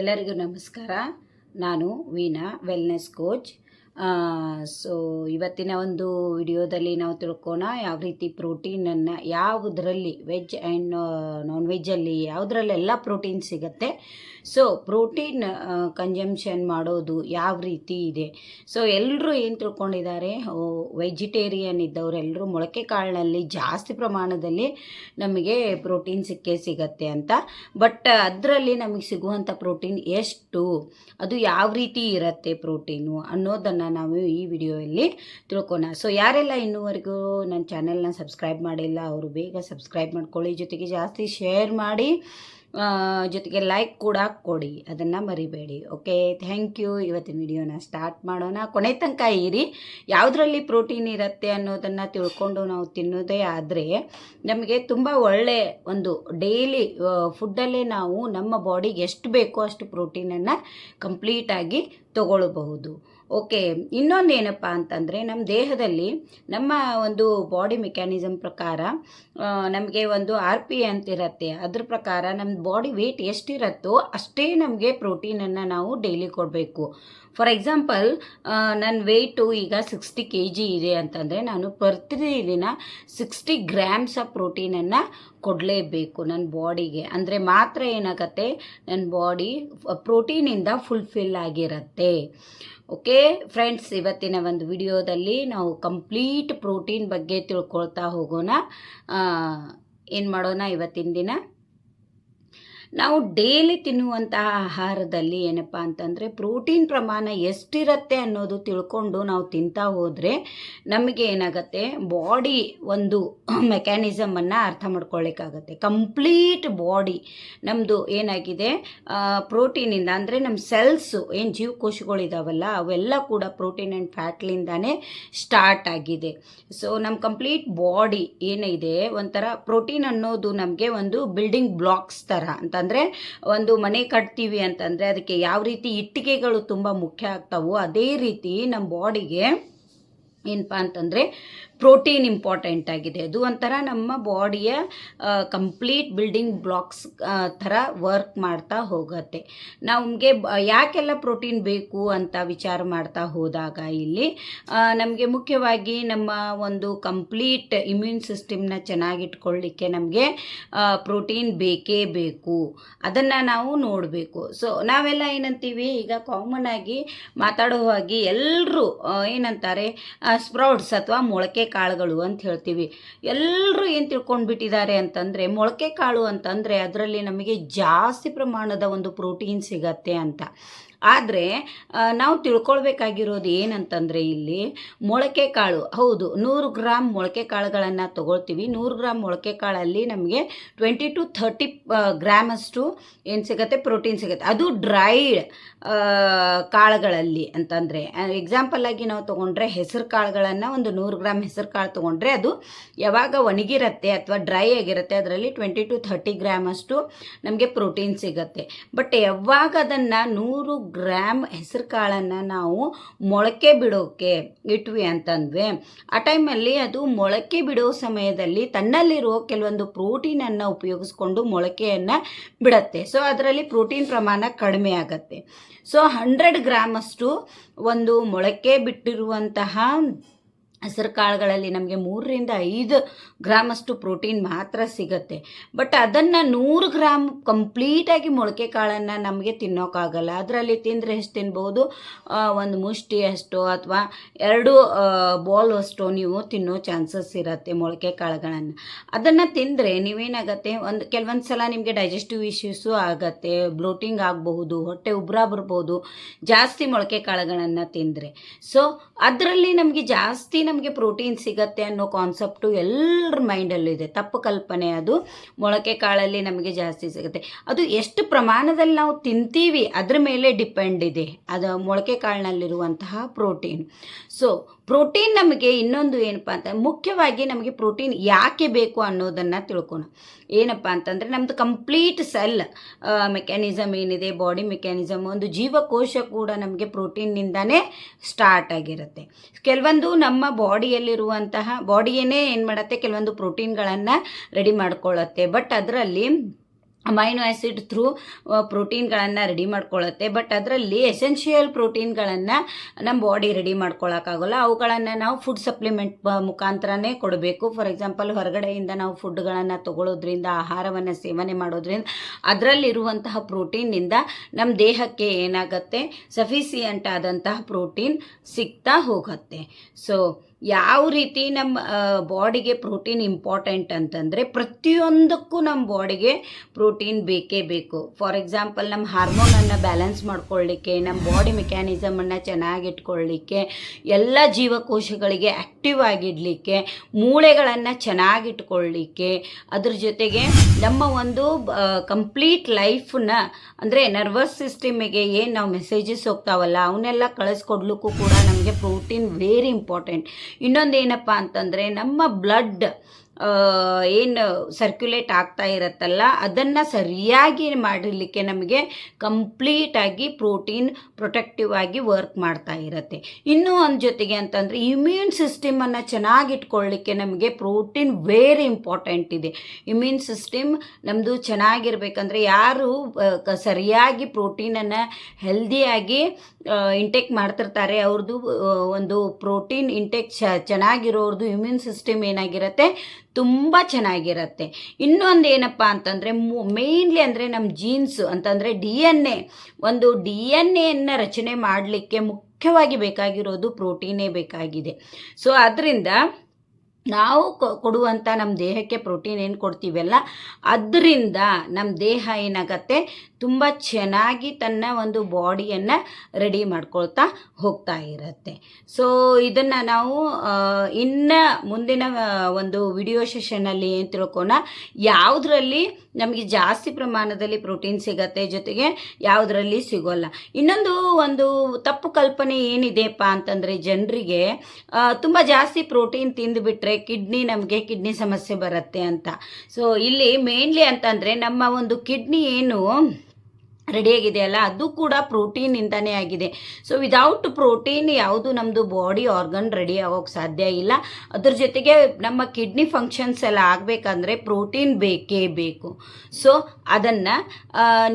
ಎಲ್ಲರಿಗೂ ನಮಸ್ಕಾರ. ನಾನು ವೀಣಾ ವೆಲ್ನೆಸ್ ಕೋಚ್ ಸೊ ಇವತ್ತಿನ ಒಂದು ವಿಡಿಯೋದಲ್ಲಿ ನಾವು ತಿಳ್ಕೋಣ ಯಾವ ರೀತಿ ಪ್ರೋಟೀನನ್ನು ಯಾವುದರಲ್ಲಿ ವೆಜ್ ಆ್ಯಂಡ್ ನಾನ್ ವೆಜ್ಜಲ್ಲಿ ಯಾವುದರಲ್ಲೆಲ್ಲ ಪ್ರೋಟೀನ್ ಸಿಗುತ್ತೆ. ಸೊ ಪ್ರೋಟೀನ್ ಕನ್ಸಂಪ್ಷನ್ ಮಾಡೋದು ಯಾವ ರೀತಿ ಇದೆ? ಸೊ ಎಲ್ಲರೂ ಏನು ತಿಳ್ಕೊಂಡಿದ್ದಾರೆ? ವೆಜಿಟೇರಿಯನ್ ಇದ್ದವರೆಲ್ಲರೂ ಮೊಳಕೆ ಕಾಳಿನಲ್ಲಿ ಜಾಸ್ತಿ ಪ್ರಮಾಣದಲ್ಲಿ ನಮಗೆ ಪ್ರೋಟೀನ್ ಸಿಕ್ಕೇ ಸಿಗತ್ತೆ ಅಂತ. ಬಟ್ ಅದರಲ್ಲಿ ನಮಗೆ ಸಿಗುವಂಥ ಪ್ರೋಟೀನ್ ಎಷ್ಟು? ಅದು ಯಾವ ರೀತಿ ಇರುತ್ತೆ ಪ್ರೋಟೀನು ಅನ್ನೋದನ್ನು ನಾವು ಈ ವಿಡಿಯೋಯಲ್ಲಿ ತಿಳ್ಕೊಣ. ಸೊ ಯಾರೆಲ್ಲ ಇನ್ನೂವರೆಗೂ ನನ್ನ ಚಾನೆಲ್ನ ಸಬ್ಸ್ಕ್ರೈಬ್ ಮಾಡಿಲ್ಲ, ಅವರು ಬೇಗ ಸಬ್ಸ್ಕ್ರೈಬ್ ಮಾಡ್ಕೊಳ್ಳಿ. ಜೊತೆಗೆ ಜಾಸ್ತಿ ಶೇರ್ ಮಾಡಿ. ಜೊತೆಗೆ ಲೈಕ್ ಕೂಡ ಕೊಡಿ. ಅದನ್ನು ಮರಿಬೇಡಿ ಓಕೆ ಥ್ಯಾಂಕ್ ಯು ಇವತ್ತಿನ ವಿಡಿಯೋನ ಸ್ಟಾರ್ಟ್ ಮಾಡೋಣ. ಕೊನೆ ತನಕ ಇರಿ. ಯಾವುದರಲ್ಲಿ ಪ್ರೋಟೀನ್ ಇರುತ್ತೆ ಅನ್ನೋದನ್ನು ತಿಳ್ಕೊಂಡು ನಾವು ತಿನ್ನೋದೇ ಆದರೆ ನಮಗೆ ತುಂಬ ಒಳ್ಳೆ ಒಂದು ಡೈಲಿ ಫುಡ್ಡಲ್ಲೇ ನಾವು ನಮ್ಮ ಬಾಡಿಗೆ ಎಷ್ಟು ಬೇಕೋ ಅಷ್ಟು ಪ್ರೋಟೀನನ್ನು ಕಂಪ್ಲೀಟಾಗಿ ತಗೊಳ್ಬಹುದು. ಓಕೆ, ಇನ್ನೊಂದು ಏನಪ್ಪ ಅಂತಂದರೆ ನಮ್ಮ ದೇಹದಲ್ಲಿ ನಮ್ಮ ಒಂದು ಬಾಡಿ ಮೆಕ್ಯಾನಿಸಮ್ ಪ್ರಕಾರ ನಮಗೆ ಒಂದು ಆರ್ ಪಿ ಅಂತಿರತ್ತೆ ಅದ್ರ ಪ್ರಕಾರ ನಮ್ಮ ಬಾಡಿ ವೆಯ್ಟ್ ಎಷ್ಟಿರತ್ತೋ ಅಷ್ಟೇ ನಮಗೆ ಪ್ರೋಟೀನನ್ನು ನಾವು ಡೈಲಿ ಕೊಡಬೇಕು. ಫಾರ್ ಎಕ್ಸಾಂಪಲ್ ನನ್ನ ವೆಯ್ಟು ಈಗ ಸಿಕ್ಸ್ಟಿ ಕೆ ಜಿ ಇದೆ ಅಂತಂದರೆ ನಾನು ಪ್ರತಿದಿನ ಸಿಕ್ಸ್ಟಿ ಗ್ರಾಮ್ಸ್ ಆಫ್ ಪ್ರೋಟೀನನ್ನು ಕೊಡಲೇಬೇಕು ನನ್ನ ಬಾಡಿಗೆ ಅಂದರೆ ಮಾತ್ರ ಏನಾಗತ್ತೆ? ನನ್ನ ಬಾಡಿ ಪ್ರೋಟೀನಿಂದ ಫುಲ್ಫಿಲ್ ಆಗಿರುತ್ತೆ. ಓಕೆ ಫ್ರೆಂಡ್ಸ್ ಇವತ್ತಿನ ಒಂದು ವಿಡಿಯೋದಲ್ಲಿ ನಾವು ಕಂಪ್ಲೀಟ್ ಪ್ರೋಟೀನ್ ಬಗ್ಗೆ ತಿಳ್ಕೊಳ್ತಾ ಹೋಗೋಣ. ಏನು ಮಾಡೋಣ ಇವತ್ತಿನ ದಿನ? ನಾವು ಡೈಲಿ ತಿನ್ನುವಂತಹ ಆಹಾರದಲ್ಲಿ ಏನಪ್ಪ ಅಂತಂದರೆ ಪ್ರೋಟೀನ್ ಪ್ರಮಾಣ ಎಷ್ಟಿರತ್ತೆ ಅನ್ನೋದು ತಿಳ್ಕೊಂಡು ನಾವು ತಿಂತಾ ಹೋದರೆ ನಮಗೆ ಏನಾಗುತ್ತೆ? ಬಾಡಿ ಒಂದು ಮೆಕ್ಯಾನಿಸಮನ್ನು ಅರ್ಥ ಮಾಡ್ಕೊಳ್ಳಿಕ್ಕಾಗತ್ತೆ ಕಂಪ್ಲೀಟ್ ಬಾಡಿ ನಮ್ಮದು ಏನಾಗಿದೆ? ಪ್ರೋಟೀನಿಂದ ಅಂದರೆ ನಮ್ಮ ಸೆಲ್ಸು ಏನು ಜೀವಕೋಶಗಳಿದಾವಲ್ಲ ಅವೆಲ್ಲ ಕೂಡ ಪ್ರೋಟೀನ್ ಆ್ಯಂಡ್ ಫ್ಯಾಟ್ಲಿಂದಾನೇ ಸ್ಟಾರ್ಟ್ ಆಗಿದೆ. ಸೊ ನಮ್ಮ ಕಂಪ್ಲೀಟ್ ಬಾಡಿ ಏನಿದೆ? ಒಂಥರ ಪ್ರೋಟೀನ್ ಅನ್ನೋದು ನಮಗೆ ಒಂದು ಬಿಲ್ಡಿಂಗ್ ಬ್ಲಾಕ್ಸ್ ಥರ ಅಂತಂದರೆ ಒಂದು ಮನೆ ಕಟ್ತೀವಿ ಅಂತಂದರೆ ಅದಕ್ಕೆ ಯಾವ ರೀತಿ ಇಟ್ಟಿಗೆಗಳು ತುಂಬ ಮುಖ್ಯ ಆಗ್ತಾವೋ ಅದೇ ರೀತಿ ನಮ್ಮ ಬಾಡಿಗೆ ಏನಪ್ಪ ಅಂತಂದರೆ ಪ್ರೋಟೀನ್ ಇಂಪಾರ್ಟೆಂಟ್ ಆಗಿದೆ. ಅದು ಒಂಥರ ನಮ್ಮ ಬಾಡಿಯ ಕಂಪ್ಲೀಟ್ ಬಿಲ್ಡಿಂಗ್ ಬ್ಲಾಕ್ಸ್ ಥರ ವರ್ಕ್ ಮಾಡ್ತಾ ಹೋಗುತ್ತೆ. ನಮಗೆ ಯಾಕೆಲ್ಲ ಪ್ರೋಟೀನ್ ಬೇಕು ಅಂತ ವಿಚಾರ ಮಾಡ್ತಾ ಹೋದಾಗ ಇಲ್ಲಿ ನಮಗೆ ಮುಖ್ಯವಾಗಿ ನಮ್ಮ ಒಂದು ಕಂಪ್ಲೀಟ್ ಇಮ್ಯೂನ್ ಸಿಸ್ಟಮ್ನ ಚೆನ್ನಾಗಿಟ್ಕೊಳ್ಳಿಕ್ಕೆ ನಮಗೆ ಪ್ರೋಟೀನ್ ಬೇಕೇ ಬೇಕು. ಅದನ್ನು ನಾವು ನೋಡಬೇಕು. ಸೊ, ನಾವೆಲ್ಲ ಏನಂತೀವಿ, ಈಗ ಕಾಮನ್ ಆಗಿ ಮಾತಾಡುವಾಗಿ ಎಲ್ಲರೂ ಏನಂತಾರೆ ಸ್ಪ್ರೌಟ್ಸ್ ಅಥವಾ ಮೊಳಕೆ ಕಾಳುಗಳು ಅಂತ ಹೇಳ್ತೀವಿ. ಎಲ್ಲರೂ ಏನು ತಿಳ್ಕೊಂಡ್ಬಿಟ್ಟಿದ್ದಾರೆ ಅಂತಂದರೆ ಮೊಳಕೆ ಕಾಳು ಅಂತಂದರೆ ಅದರಲ್ಲಿ ನಮಗೆ ಜಾಸ್ತಿ ಪ್ರಮಾಣದ ಒಂದು ಪ್ರೋಟೀನ್ ಸಿಗತ್ತೆ ಅಂತ. ಆದರೆ ನಾವು ತಿಳ್ಕೊಳ್ಬೇಕಾಗಿರೋದು ಏನಂತಂದರೆ ಇಲ್ಲಿ ಮೊಳಕೆ ಕಾಳು. ಹೌದು, ನೂರು ಗ್ರಾಮ್ ಮೊಳಕೆ ಕಾಳುಗಳನ್ನು ತಗೊಳ್ತೀವಿ. ನೂರು ಗ್ರಾಮ್ ಮೊಳಕೆ ಕಾಳಲ್ಲಿ ನಮಗೆ ಟ್ವೆಂಟಿ ಟು ಥರ್ಟಿ ಗ್ರಾಮಷ್ಟು ಏನು ಸಿಗುತ್ತೆ? ಪ್ರೋಟೀನ್ ಸಿಗುತ್ತೆ. ಅದು ಡ್ರೈಡ್ ಕಾಳುಗಳಲ್ಲಿ ಅಂತಂದರೆ. ಎಕ್ಸಾಂಪಲ್ ಆಗಿ ನಾವು ತೊಗೊಂಡ್ರೆ ಹೆಸರು ಕಾಳುಗಳನ್ನು ಒಂದು ನೂರು ಗ್ರಾಮ್ ಹೆಸರು ಕಾಳು ತೊಗೊಂಡ್ರೆ ಅದು ಯಾವಾಗ ಒಣಗಿರುತ್ತೆ ಅಥವಾ ಡ್ರೈ ಆಗಿರುತ್ತೆ, ಅದರಲ್ಲಿ ಟ್ವೆಂಟಿ ಟು ಥರ್ಟಿ ಗ್ರಾಮ್ ಅಷ್ಟು ನಮಗೆ ಪ್ರೋಟೀನ್ ಸಿಗುತ್ತೆ. ಬಟ್ ಯಾವಾಗ ಅದನ್ನು ನೂರು ಗ್ರಾಮ್ ಹೆಸರು ಕಾಳನ್ನು ನಾವು ಮೊಳಕೆ ಬಿಡೋಕೆ ಇಟ್ವಿ ಅಂತಂದ್ವಿ. ಆ ಟೈಮಲ್ಲಿ ಅದು ಮೊಳಕೆ ಬಿಡೋ ಸಮಯದಲ್ಲಿ ತನ್ನಲ್ಲಿರೋ ಕೆಲವೊಂದು ಪ್ರೋಟೀನನ್ನು ಉಪಯೋಗಿಸ್ಕೊಂಡು ಮೊಳಕೆಯನ್ನು ಬಿಡತ್ತೆ. ಸೊ ಅದರಲ್ಲಿ ಪ್ರೋಟೀನ್ ಪ್ರಮಾಣ ಕಡಿಮೆ ಆಗತ್ತೆ. ಸೊ ಹಂಡ್ರೆಡ್ ಗ್ರಾಮಷ್ಟು ಒಂದು ಮೊಳಕೆ ಬಿಟ್ಟಿರುವಂತಹ ಹೆಸರು ಕಾಳುಗಳಲ್ಲಿ ನಮಗೆ ಮೂರರಿಂದ ಐದು ಗ್ರಾಮಷ್ಟು ಪ್ರೋಟೀನ್ ಮಾತ್ರ ಸಿಗುತ್ತೆ. ಬಟ್ ಅದನ್ನು ನೂರು ಗ್ರಾಮ್ ಕಂಪ್ಲೀಟಾಗಿ ಮೊಳಕೆ ಕಾಳನ್ನು ನಮಗೆ ತಿನ್ನೋಕ್ಕಾಗಲ್ಲ ಅದರಲ್ಲಿ ತಿಂದರೆ ಎಷ್ಟು ತಿನ್ಬೋದು? ಒಂದು ಮುಷ್ಟಿ ಅಷ್ಟು ಅಥವಾ ಎರಡು ಬಾಲ್ ಅಷ್ಟು ನೀವು ತಿನ್ನೋ ಚಾನ್ಸಸ್ ಇರುತ್ತೆ ಮೊಳಕೆ ಕಾಳುಗಳನ್ನು. ಅದನ್ನು ತಿಂದರೆ ನೀವೇನಾಗತ್ತೆ? ಒಂದು, ಕೆಲವೊಂದು ಸಲ ನಿಮಗೆ ಡೈಜೆಸ್ಟಿವ್ ಇಶ್ಯೂಸು ಆಗತ್ತೆ, ಬ್ಲೋಟಿಂಗ್ ಆಗಬಹುದು, ಹೊಟ್ಟೆ ಉಬ್ರ ಬರ್ಬೋದು, ಜಾಸ್ತಿ ಮೊಳಕೆ ಕಾಳುಗಳನ್ನು ತಿಂದರೆ. ಸೊ, ಅದರಲ್ಲಿ ನಮಗೆ ಜಾಸ್ತಿ ನಮಗೆ ಪ್ರೋಟೀನ್ ಸಿಗತ್ತೆ ಅನ್ನೋ ಕಾನ್ಸೆಪ್ಟು ಎಲ್ಲರ ಮೈಂಡಲ್ಲಿದೆ. ತಪ್ಪು ಕಲ್ಪನೆ ಅದು. ಮೊಳಕೆ ಕಾಳಲ್ಲಿ ನಮಗೆ ಜಾಸ್ತಿ ಸಿಗುತ್ತೆ. ಅದು ಎಷ್ಟು ಪ್ರಮಾಣದಲ್ಲಿ ನಾವು ತಿಂತೀವಿ ಅದ್ರ ಮೇಲೆ ಡಿಪೆಂಡ್ ಇದೆ. ಅದು ಮೊಳಕೆ ಕಾಳಿನಲ್ಲಿರುವಂತಹ ಪ್ರೋಟೀನ್. ಸೊ, ಪ್ರೋಟೀನ್ ನಮಗೆ ಇನ್ನೊಂದು ಏನಪ್ಪ ಅಂತ ಮುಖ್ಯವಾಗಿ ನಮಗೆ ಪ್ರೋಟೀನ್ ಯಾಕೆ ಬೇಕು ಅನ್ನೋದನ್ನು ತಿಳ್ಕೊಳ ಏನಪ್ಪ ಅಂತಂದರೆ ನಮ್ಮದು ಕಂಪ್ಲೀಟ್ ಸೆಲ್ ಮೆಕ್ಯಾನಿಸಮ್ ಏನಿದೆ, ಬಾಡಿ ಮೆಕ್ಯಾನಿಸಮ್ ಒಂದು ಜೀವಕೋಶ ಕೂಡ ನಮಗೆ ಪ್ರೋಟೀನ್ನಿಂದನೇ ಸ್ಟಾರ್ಟ್ ಆಗಿರುತ್ತೆ. ಕೆಲವೊಂದು ನಮ್ಮ ಬಾಡಿಯಲ್ಲಿರುವಂತಹ ಬಾಡಿಯೇ ಏನು ಮಾಡುತ್ತೆ? ಕೆಲವೊಂದು ಪ್ರೋಟೀನ್ಗಳನ್ನು ರೆಡಿ ಮಾಡ್ಕೊಳ್ಳುತ್ತೆ. ಬಟ್ ಅದರಲ್ಲಿ ಅಮೈನೋ ಆ್ಯಸಿಡ್ ಥ್ರೂ ಪ್ರೋಟೀನ್ಗಳನ್ನು ರೆಡಿ ಮಾಡ್ಕೊಳ್ಳುತ್ತೆ. ಬಟ್ ಅದರಲ್ಲಿ ಎಸೆನ್ಷಿಯಲ್ ಪ್ರೋಟೀನ್ಗಳನ್ನು ನಮ್ಮ ಬಾಡಿ ರೆಡಿ ಮಾಡ್ಕೊಳ್ಳೋಕ್ಕಾಗಲ್ಲ ಅವುಗಳನ್ನು ನಾವು ಫುಡ್ ಸಪ್ಲಿಮೆಂಟ್ ಮುಖಾಂತರನೇ ಕೊಡಬೇಕು. ಫಾರ್ ಎಕ್ಸಾಂಪಲ್ ಹೊರಗಡೆಯಿಂದ ನಾವು ಫುಡ್ಗಳನ್ನು ತಗೊಳ್ಳೋದ್ರಿಂದ ಆಹಾರವನ್ನು ಸೇವನೆ ಮಾಡೋದ್ರಿಂದ, ಅದರಲ್ಲಿರುವಂತಹ ಪ್ರೋಟೀನಿಂದ ನಮ್ಮ ದೇಹಕ್ಕೆ ಏನಾಗುತ್ತೆ? ಸಫಿಸಿಯಂಟ್ ಆದಂತಹ ಪ್ರೋಟೀನ್ ಸಿಗ್ತಾ ಹೋಗುತ್ತೆ. ಸೊ ಯಾವ ರೀತಿ ನಮ್ಮ ಬಾಡಿಗೆ ಪ್ರೋಟೀನ್ ಇಂಪಾರ್ಟೆಂಟ್ ಅಂತಂದರೆ ಪ್ರತಿಯೊಂದಕ್ಕೂ ನಮ್ಮ ಬಾಡಿಗೆ ಪ್ರೋಟೀನ್ ಬೇಕೇ ಬೇಕು. ಫಾರ್ ಎಕ್ಸಾಂಪಲ್, ನಮ್ಮ ಹಾರ್ಮೋನನ್ನು ಬ್ಯಾಲೆನ್ಸ್ ಮಾಡ್ಕೊಳ್ಳಿಕ್ಕೆ ನಮ್ಮ ಬಾಡಿ ಮೆಕ್ಯಾನಿಸಮನ್ನು ಚೆನ್ನಾಗಿಟ್ಕೊಳ್ಳಿಕ್ಕೆ ಎಲ್ಲ ಜೀವಕೋಶಗಳಿಗೆ ಆ್ಯಕ್ಟಿವ್ ಆಗಿಡಲಿಕ್ಕೆ, ಮೂಳೆಗಳನ್ನು ಚೆನ್ನಾಗಿಟ್ಕೊಳ್ಳಿಕ್ಕೆ ಅದ್ರ ಜೊತೆಗೆ ನಮ್ಮ ಒಂದು ಕಂಪ್ಲೀಟ್ ಲೈಫನ್ನ ಅಂದರೆ ನರ್ವಸ್ ಸಿಸ್ಟಮಿಗೆ ಏನು ನಾವು ಮೆಸೇಜಸ್ ಹೋಗ್ತಾವಲ್ಲ, ಅವನ್ನೆಲ್ಲ ಕಳಿಸ್ಕೊಡ್ಲಿಕ್ಕೂ ಕೂಡ ನಮಗೆ ಪ್ರೋಟೀನ್ ವೇರಿ ಇಂಪಾರ್ಟೆಂಟ್. ಇನ್ನೊಂದು ಏನಪ್ಪ ಅಂತಂದರೆ ನಮ್ಮ ಬ್ಲಡ್ ಏನು ಸರ್ಕ್ಯುಲೇಟ್ ಆಗ್ತಾ ಇರುತ್ತಲ್ಲ, ಅದನ್ನು ಸರಿಯಾಗಿ ಮಾಡಲಿಕ್ಕೆ ನಮಗೆ ಕಂಪ್ಲೀಟಾಗಿ ಪ್ರೋಟೀನ್ ಪ್ರೊಟೆಕ್ಟಿವ್ ಆಗಿ ವರ್ಕ್ ಮಾಡ್ತಾ ಇರುತ್ತೆ. ಇನ್ನೂ ಒಂದು ಜೊತೆಗೆ ಅಂತಂದರೆ ಇಮ್ಯೂನ್ ಸಿಸ್ಟಮನ್ನು ಚೆನ್ನಾಗಿಟ್ಕೊಳ್ಳಿಕ್ಕೆ ನಮಗೆ ಪ್ರೋಟೀನ್ ವೆರಿ ಇಂಪಾರ್ಟೆಂಟ್ ಇದೆ. ಇಮ್ಯೂನ್ ಸಿಸ್ಟಮ್ ನಮ್ಮದು ಚೆನ್ನಾಗಿರ್ಬೇಕಂದ್ರೆ ಯಾರು ಸರಿಯಾಗಿ ಪ್ರೋಟೀನನ್ನು ಹೆಲ್ದಿಯಾಗಿ ಇಂಟೇಕ್ ಮಾಡ್ತಿರ್ತಾರೆ ಅವ್ರದ್ದು ಒಂದು ಪ್ರೋಟೀನ್ ಇಂಟೇಕ್ ಚೆನ್ನಾಗಿರೋರ್ದು ಇಮ್ಯೂನ್ ಸಿಸ್ಟಮ್ ಏನಾಗಿರುತ್ತೆ ತುಂಬ ಚೆನ್ನಾಗಿರುತ್ತೆ. ಇನ್ನೊಂದು ಏನಪ್ಪ ಅಂತಂದರೆ ಮೇಯ್ನ್ಲಿ ಅಂದರೆ ನಮ್ಮ ಜೀನ್ಸು ಅಂತಂದರೆ ಡಿ ಎನ್ ಎ. ಒಂದು ಡಿ ಎನ್ ಎಯನ್ನು ರಚನೆ ಮಾಡಲಿಕ್ಕೆ ಮುಖ್ಯವಾಗಿ ಬೇಕಾಗಿರೋದು ಪ್ರೋಟೀನೇ ಬೇಕಾಗಿದೆ. ಸೊ, ಅದರಿಂದ ನಾವು ಕೊಡುವಂಥ ನಮ್ಮ ದೇಹಕ್ಕೆ ಪ್ರೋಟೀನ್ ಏನು ಕೊಡ್ತೀವಲ್ಲ, ಅದರಿಂದ ನಮ್ಮ ದೇಹ ಏನಾಗತ್ತೆ ತುಂಬ ಚೆನ್ನಾಗಿ ತನ್ನ ಒಂದು ಬಾಡಿಯನ್ನು ರೆಡಿ ಮಾಡ್ಕೊಳ್ತಾ ಹೋಗ್ತಾ ಇರುತ್ತೆ. ಸೊ ಇದನ್ನು ನಾವು ಇನ್ನು ಮುಂದಿನ ಒಂದು ವಿಡಿಯೋ ಸೆಷನಲ್ಲಿ ಏನು ತಿಳ್ಕೊಣ ಯಾವುದರಲ್ಲಿ ನಮಗೆ ಜಾಸ್ತಿ ಪ್ರಮಾಣದಲ್ಲಿ ಪ್ರೋಟೀನ್ ಸಿಗತ್ತೆ ಜೊತೆಗೆ ಯಾವುದರಲ್ಲಿ ಸಿಗೋಲ್ಲ. ಇನ್ನೊಂದು ಒಂದು ತಪ್ಪು ಕಲ್ಪನೆ ಏನಿದೆಪ್ಪ ಅಂತಂದರೆ ಜನರಿಗೆ ತುಂಬ ಜಾಸ್ತಿ ಪ್ರೋಟೀನ್ ತಿಂದುಬಿಟ್ರೆ ಕಿಡ್ನಿ ನಮಗೆ ಕಿಡ್ನಿ ಸಮಸ್ಯೆ ಬರುತ್ತೆ ಅಂತ. ಸೊ ಇಲ್ಲಿ ಮೇನ್ಲಿ ಅಂತಂದರೆ ನಮ್ಮ ಒಂದು ಕಿಡ್ನಿ ಏನು ರೆಡಿಯಾಗಿದೆಯಲ್ಲ, ಅದು ಕೂಡ ಪ್ರೋಟೀನಿಂದನೇ ಆಗಿದೆ. ಸೊ ವಿದೌಟ್ ಪ್ರೋಟೀನ್ ಯಾವುದು ನಮ್ಮದು ಬಾಡಿ ಆರ್ಗನ್ ರೆಡಿ ಆಗೋಕ್ಕೆ ಸಾಧ್ಯ ಇಲ್ಲ. ಅದ್ರ ಜೊತೆಗೆ ನಮ್ಮ ಕಿಡ್ನಿ ಫಂಕ್ಷನ್ಸ್ ಎಲ್ಲ ಆಗಬೇಕಂದ್ರೆ ಪ್ರೋಟೀನ್ ಬೇಕೇ ಬೇಕು. ಸೊ ಅದನ್ನು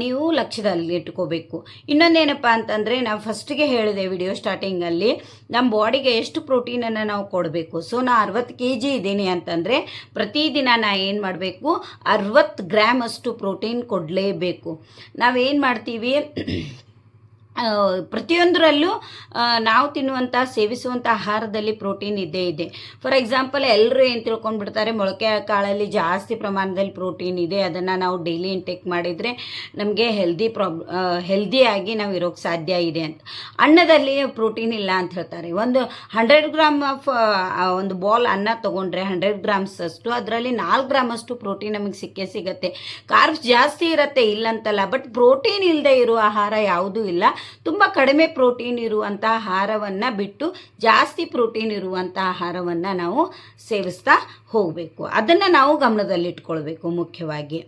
ನೀವು ಲಕ್ಷ್ಯದಲ್ಲಿ ಇಟ್ಕೋಬೇಕು. ಇನ್ನೊಂದೇನಪ್ಪ ಅಂತಂದರೆ, ನಾವು ಫಸ್ಟಿಗೆ ಹೇಳಿದೆ ವಿಡಿಯೋ ಸ್ಟಾರ್ಟಿಂಗಲ್ಲಿ ನಮ್ಮ ಬಾಡಿಗೆ ಎಷ್ಟು ಪ್ರೋಟೀನನ್ನು ನಾವು ಕೊಡಬೇಕು. ಸೊ ನಾ ಅರವತ್ತು ಕೆ ಜಿ ಇದ್ದೀನಿ ಅಂತಂದರೆ, ಪ್ರತಿದಿನ ನಾ ಏನು ಮಾಡಬೇಕು? ಅರವತ್ತು ಗ್ರಾಮ್ ಅಷ್ಟು ಪ್ರೋಟೀನ್ ಕೊಡಲೇಬೇಕು. ನಾವೇನು ಮಾಡ್ತೀವಿ ಆ, ಪ್ರತಿಯೊಂದರಲ್ಲೂ ನಾವು ತಿನ್ನುವಂಥ ಸೇವಿಸುವಂಥ ಆಹಾರದಲ್ಲಿ ಪ್ರೋಟೀನ್ ಇದ್ದೇ ಇದೆ. ಫಾರ್ ಎಕ್ಸಾಂಪಲ್ ಎಲ್ಲರೂ ಏನು ತಿಳ್ಕೊಂಡ್ಬಿಡ್ತಾರೆ, ಮೊಳಕೆ ಕಾಳಲ್ಲಿ ಜಾಸ್ತಿ ಪ್ರಮಾಣದಲ್ಲಿ ಪ್ರೋಟೀನ್ ಇದೆ, ಅದನ್ನು ನಾವು ಡೈಲಿ ಇಂಟೇಕ್ ಮಾಡಿದರೆ ನಮಗೆ ಹೆಲ್ದಿ ಪ್ರಾಬ್ ಹೆಲ್ದಿಯಾಗಿ ನಾವು ಇರೋಕ್ಕೆ ಸಾಧ್ಯ ಇದೆ ಅಂತ. ಅನ್ನದಲ್ಲಿ ಪ್ರೋಟೀನ್ ಇಲ್ಲ ಅಂತ ಹೇಳ್ತಾರೆ. ಒಂದು ಹಂಡ್ರೆಡ್ ಗ್ರಾಮ್ ಆಫ್ ಒಂದು ಬಾಲ್ ಅನ್ನ ತೊಗೊಂಡ್ರೆ ಹಂಡ್ರೆಡ್ ಗ್ರಾಮ್ಸ್ ಅಷ್ಟು, ಅದರಲ್ಲಿ ನಾಲ್ಕು ಗ್ರಾಮ್ ಅಷ್ಟು ಪ್ರೋಟೀನ್ ನಮಗೆ ಸಿಕ್ಕೇ ಸಿಗುತ್ತೆ. ಕಾರ್ಬ್ಸ್ ಜಾಸ್ತಿ ಇರುತ್ತೆ ಇಲ್ಲಂತಲ್ಲ ಬಟ್ ಪ್ರೋಟೀನ್ ಇಲ್ಲದೆ ಇರುವ ಆಹಾರ ಯಾವುದೂ ಇಲ್ಲ. ತುಂಬ ಕಡಿಮೆ ಪ್ರೋಟೀನ್ ಇರುವಂಥ ಆಹಾರವನ್ನು ಬಿಟ್ಟು ಜಾಸ್ತಿ ಪ್ರೋಟೀನ್ ಇರುವಂಥ ಆಹಾರವನ್ನು ನಾವು ಸೇವಿಸ್ತಾ ಹೋಗಬೇಕು. ಅದನ್ನು ನಾವು ಗಮನದಲ್ಲಿಟ್ಕೊಳ್ಬೇಕು ಮುಖ್ಯವಾಗಿ.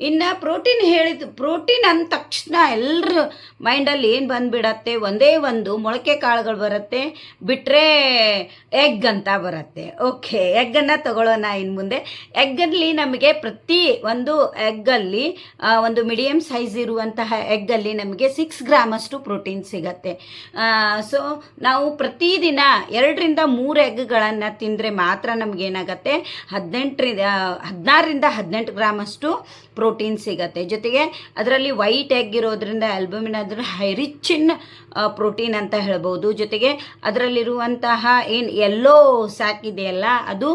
ಇನ್ನು ಪ್ರೋಟೀನ್ ಹೇಳಿದ, ಪ್ರೋಟೀನ್ ಅಂದ ತಕ್ಷಣ ಎಲ್ಲರ ಮೈಂಡಲ್ಲಿ ಏನು ಬಂದುಬಿಡತ್ತೆ? ಒಂದೇ ಒಂದು ಮೊಳಕೆ ಕಾಳುಗಳು ಬರುತ್ತೆ ಬಿಟ್ಟರೆ ಎಗ್ ಅಂತ ಬರುತ್ತೆ. ಓಕೆ ಎಗ್ಗನ್ನು ತಗೊಳ್ಳೋಣ ಇನ್ನು ಮುಂದೆ. ಎಗ್ಗಲ್ಲಿ ನಮಗೆ ಪ್ರತಿ ಒಂದು ಎಗ್ಗಲ್ಲಿ ಒಂದು ಮೀಡಿಯಮ್ ಸೈಜ್ ಇರುವಂತಹ ಎಗ್ಗಲ್ಲಿ ನಮಗೆ ಸಿಕ್ಸ್ ಗ್ರಾಮಷ್ಟು ಪ್ರೋಟೀನ್ ಸಿಗತ್ತೆ. ಸೊ ನಾವು ಪ್ರತಿದಿನ ಎರಡರಿಂದ ಮೂರು ಎಗ್ಗಳನ್ನು ತಿಂದರೆ ಮಾತ್ರ ನಮಗೇನಾಗತ್ತೆ ಹದಿನೆಂಟರಿಂದ ಹದಿನಾರರಿಂದ ಹದಿನೆಂಟು ಗ್ರಾಮಷ್ಟು ಪ್ರೋಟೀನ್ ಸಿಗತ್ತೆ. ಜೊತೆಗೆ ಅದರಲ್ಲಿ ವೈಟ್ ಎಗ್ ಇರೋದ್ರಿಂದ ಆಲ್ಬಮಿನ್ ಅದರ ಹೈ ರಿಚ್ ಇನ್ ಪ್ರೋಟೀನ್ ಅಂತ ಹೇಳ್ಬೋದು. ಜೊತೆಗೆ ಅದರಲ್ಲಿರುವಂತಹ ಏನು ಎಲ್ಲೋ ಸ್ಯಾಕ್ ಇದೆಯಲ್ಲ, ಅದು